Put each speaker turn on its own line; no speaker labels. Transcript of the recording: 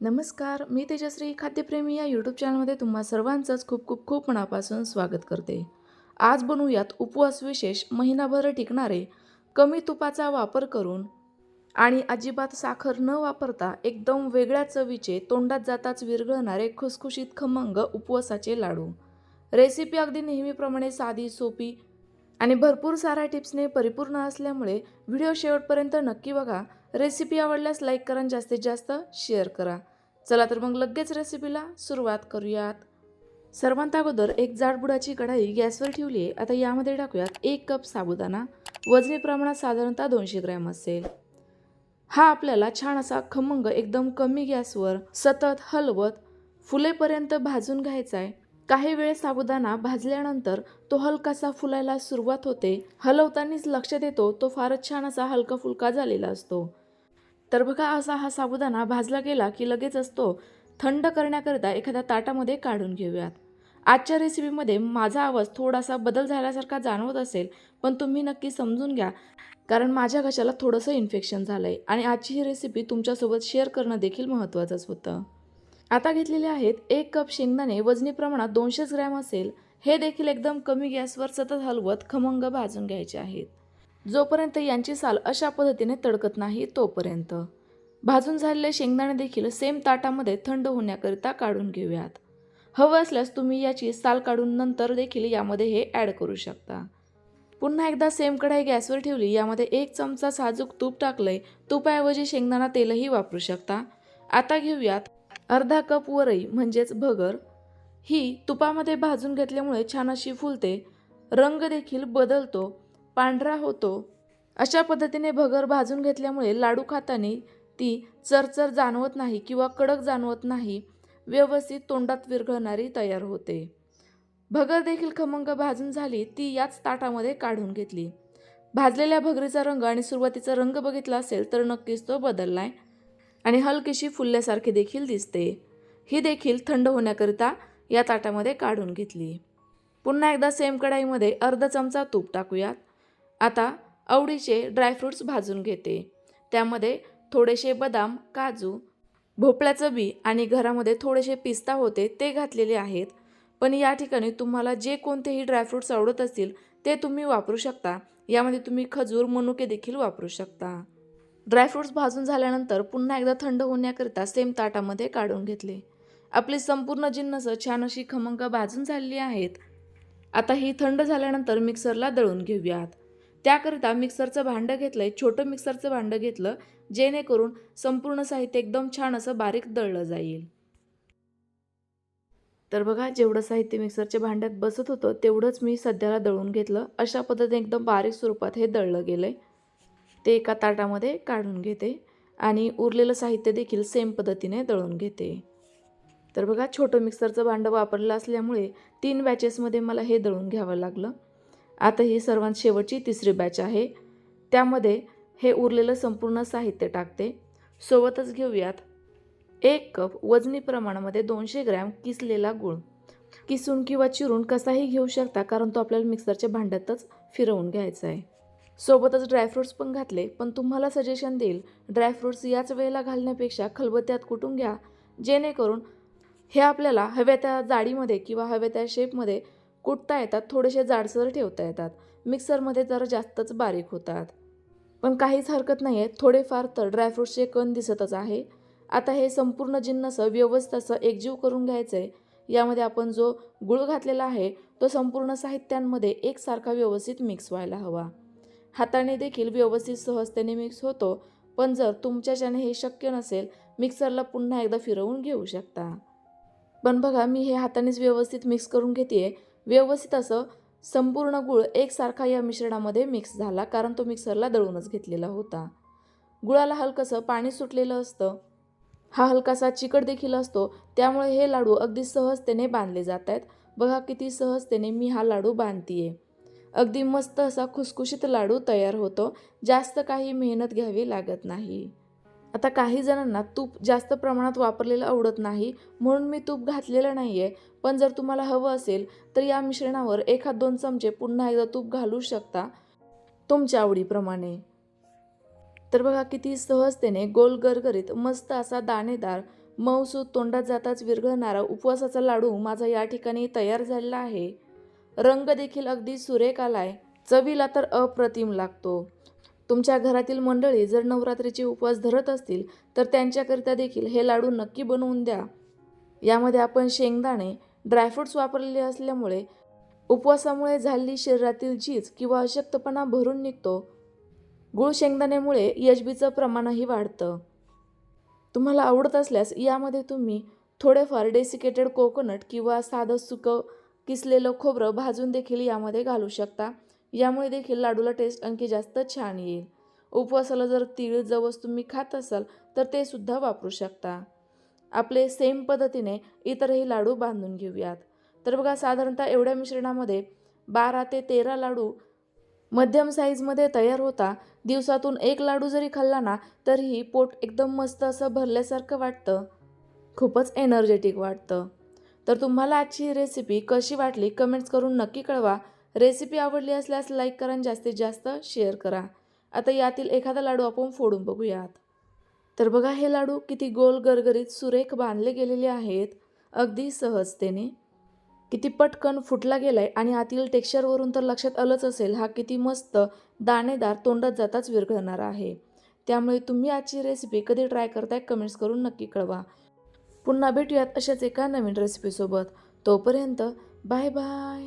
नमस्कार मी तेजश्री खाद्यप्रेमी या यूट्यूब चॅनलमध्ये तुम्हा सर्वांचंच खूप खूप खूप मनापासून स्वागत करते. आज बनवूयात उपवास विशेष महिनाभर टिकणारे कमी तुपाचा वापर करून आणि अजिबात साखर न वापरता एकदम वेगळ्या चवीचे तोंडात जाताच विरघळणारे खुसखुशीत खमंग उपवासाचे लाडू. रेसिपी अगदी नेहमीप्रमाणे साधी सोपी आणि भरपूर साऱ्या टिप्सने परिपूर्ण असल्यामुळे व्हिडिओ शेवटपर्यंत नक्की बघा. रेसिपी आवडल्यास लाईक करा आणि जास्तीत जास्त शेअर करा. चला तर मग लगेच रेसिपीला सुरुवात करूयात. सर्वांत अगोदर एक जाडबुडाची कढाई गॅसवर ठेवली आहे. आता यामध्ये टाकूयात एक कप साबुदाणा. वजनी प्रमाणात साधारणतः दोनशे ग्रॅम असेल. हा आपल्याला छान असा खमंग एकदम कमी गॅसवर सतत हलवत फुलेपर्यंत भाजून घ्यायचा आहे. काही वेळेस साबुदाणा भाजल्यानंतर तो हलकासा फुलायला सुरुवात होते. हलवतानीच लक्षात येतो तो फारच छान असा हलका फुलका झालेला असतो. तर बघा असा हा साबुदाणा भाजला गेला की लगेच असतो. थंड करण्याकरिता एखाद्या ताटामध्ये काढून घेऊयात. आजच्या रेसिपीमध्ये माझा आवाज थोडासा बदल झाल्यासारखा जाणवत असेल पण तुम्ही नक्की समजून घ्या. कारण माझ्या घशाला थोडंसं इन्फेक्शन झालं आहे आणि आजची ही रेसिपी तुमच्यासोबत शेअर करणं देखील महत्त्वाचंच होतं. आता घेतलेले आहेत एक कप शेंगदाणे वजनी प्रमाणात दोनशेच ग्रॅम असेल हे देखील एकदम कमी गॅसवर सतत हलवत खमंग भाजून घ्यायचे आहेत. जोपर्यंत यांची साल अशा पद्धतीने तडकत नाही तोपर्यंत. भाजून झालेले शेंगदाणे देखील सेम ताटामध्ये थंड होण्याकरिता काढून घेऊयात. हवं असल्यास तुम्ही याची साल काढून नंतर देखील यामध्ये हे ॲड करू शकता. पुन्हा एकदा सेम कढाई गॅसवर ठेवली यामध्ये एक चमचा साजूक तूप टाकलंय तुपाऐवजी शेंगदाणा तेलही वापरू शकता. आता घेऊयात अर्धा कप वरई म्हणजेच भगर ही तुपामध्ये भाजून घेतल्यामुळे छान अशी फुलते. रंग देखील बदलतो पांढरा होतो. अशा पद्धतीने भगर भाजून घेतल्यामुळे लाडू खाताने ती चरचर जाणवत नाही किंवा कडक जाणवत नाही व्यवस्थित तोंडात विरघळणारी तयार होते. भगर देखील खमंग भाजून झाली ती याच ताटामध्ये काढून घेतली. भाजलेल्या भगरीचा रंग आणि सुरुवातीचा रंग बघितला असेल तर नक्कीच तो बदललाय. आणि हलकीशी फुलल्यासारखी देखील दिसते. ही देखील थंड होण्याकरिता या ताटामध्ये काढून घेतली. पुन्हा एकदा सेम कढाईमध्ये अर्धा चमचा तूप टाकूयात. आता आवडीचे ड्रायफ्रूट्स भाजून घेते. त्यामध्ये थोडेसे बदाम काजू भोपळ्याचं बी आणि घरामध्ये थोडेसे पिस्ता होते ते घातलेले आहेत. पण या ठिकाणी तुम्हाला जे कोणतेही ड्रायफ्रूट्स आवडत असतील ते तुम्ही वापरू शकता. यामध्ये तुम्ही खजूर मनुके देखील वापरू शकता. ड्रायफ्रूट्स भाजून झाल्यानंतर पुन्हा एकदा थंड होण्याकरिता सेम ताटामध्ये काढून घेतले. आपली संपूर्ण जिन्नस छान अशी खमंग भाजून झालेली आहेत. आता ही थंड झाल्यानंतर मिक्सरला दळून घेऊयात. त्याकरिता मिक्सरचं भांडं घेतलं आहे छोटं मिक्सरचं भांडं घेतलं जेणेकरून संपूर्ण साहित्य एकदम छान असं बारीक दळलं जाईल. तर बघा जेवढं साहित्य मिक्सरच्या भांड्यात बसत होतं तेवढंच मी सध्याला दळून घेतलं. अशा पद्धतीने एकदम बारीक स्वरूपात हे दळलं गेलं आहे ते एका ताटामध्ये काढून घेते आणि उरलेलं साहित्य देखील सेम पद्धतीने दळून घेते. तर बघा छोटं मिक्सरचं भांडं वापरलं असल्यामुळे तीन बॅचेसमध्ये मला हे दळून घ्यावं लागलं. आता ही सर्वात शेवटची तिसरी बॅच आहे. त्यामध्ये हे उरलेलं संपूर्ण साहित्य टाकते. सोबतच घेऊयात. एक कप वजनी प्रमाणामध्ये दोनशे ग्रॅम किसलेला गूळ. किसून किंवा चिरून कसाही घेऊ शकता कारण तो आपल्याला मिक्सरच्या भांड्यातच फिरवून घ्यायचा आहे. सोबतच ड्रायफ्रूट्स पण घातले पण तुम्हाला सजेशन देईल ड्रायफ्रूट्स याच वेळेला घालण्यापेक्षा खलबत्त्यात कुटून घ्या जेणेकरून हे आपल्याला हव्या त्या जाडीमध्ये किंवा हव्या त्या शेपमध्ये कुटता येतात थोडेसे जाडसर ठेवता येतात. मिक्सरमध्ये जरा जास्तच बारीक होतात. पण काहीच हरकत नाही आहे थोडेफार तर ड्रायफ्रूट्सचे कण दिसतच आहे. आता हे संपूर्ण जिन्नस व्यवस्थित असं एकजीव करून घ्यायचं आहे यामध्ये आपण जो गुळ घातलेला आहे तो संपूर्ण साहित्यांमध्ये एकसारखा व्यवस्थित मिक्स व्हायला हवा. हाताने देखील व्यवस्थित सहजतेने मिक्स होतो. पण जर तुमच्याच्याने हे शक्य नसेल मिक्सरला पुन्हा एकदा फिरवून घेऊ शकता. पण बघा मी हे हातानेच व्यवस्थित मिक्स करून घेते व्यवस्थित असं संपूर्ण गुळ एकसारखा या मिश्रणामध्ये मिक्स झाला कारण तो मिक्सरला दळूनच घेतलेला होता. गुळाला हलकंसं पाणी सुटलेलं असतं. हा हलकासा चिकट देखील असतो. त्यामुळे हे लाडू अगदी सहजतेने बांधले जात आहेत बघा किती सहजतेने मी हा लाडू बांधतीये. अगदी मस्त असा खुसखुशीत लाडू तयार होतो. जास्त काही मेहनत घ्यावी लागत नाही. आता काही जणांना तूप जास्त प्रमाणात वापरलेलं आवडत नाही म्हणून मी तूप घातलेलं नाही आहे पण जर तुम्हाला हवं असेल तर या मिश्रणावर एखाद दोन चमचे पुन्हा एकदा तूप घालू शकता तुमच्या आवडीप्रमाणे. तर बघा किती सहजतेने गोल गरगरीत मस्त असा दाणेदार मऊसूत तोंडात जाताच विरघळणारा उपवासाचा लाडू माझा या ठिकाणी तयार झालेला आहे. रंग देखील अगदी सुरेख आलाय चवीला तर अप्रतिम लागतो. तुमच्या घरातील मंडळी जर नवरात्रीचे उपवास धरत असतील तर त्यांच्याकरिता देखील हे लाडू नक्की बनवून द्या. यामध्ये आपण शेंगदाणे ड्रायफ्रुट्स वापरलेले असल्यामुळे उपवासामुळे झालेली शरीरातील झीज किंवा अशक्तपणा भरून निघतो. गुळ शेंगदाण्यामुळे एच बीचं प्रमाणही वाढतं. तुम्हाला आवडत असल्यास यामध्ये तुम्ही थोडेफार डेसिकेटेड कोकोनट किंवा साधं सुकं किसलेलं खोबरं भाजून देखील यामध्ये घालू शकता. यामुळे देखील लाडूला टेस्ट आणखी जास्त छान येईल. उपवासाला जर तीळ जवस तुम्ही खात असाल तर ते सुद्धा वापरू शकता. आपले सेम पद्धतीने इतरही लाडू बांधून घेऊयात. तर बघा साधारणतः एवढ्या मिश्रणामध्ये बारा ते तेरा लाडू मध्यम साईजमध्ये तयार होता. दिवसातून एक लाडू जरी खाल्ला ना तरीही पोट एकदम मस्त असं भरल्यासारखं वाटतं. खूपच एनर्जेटिक वाटतं. तर तुम्हाला आजची रेसिपी कशी वाटली कमेंट्स करून नक्की कळवा. रेसिपी आवडली असल्यास लाईक करा आणि जास्तीत जास्त शेअर करा. आता यातील एखादा लाडू आपण फोडून बघूयात. तर बघा हे लाडू किती गोल गरगरीत सुरेख बांधले गेलेले आहेत. अगदी सहजतेने. किती पटकन फुटला गेलाय आणि आतील टेक्स्चरवरून तर लक्षात आलंच असेल हा किती मस्त दाणेदार तोंडात जाताच विरघळणारा आहे. त्यामुळे तुम्ही आजची रेसिपी कधी ट्राय करताय कमेंट्स करून नक्की कळवा. पुन्हा भेटूयात अशाच एका नवीन रेसिपीसोबत तोपर्यंत बाय बाय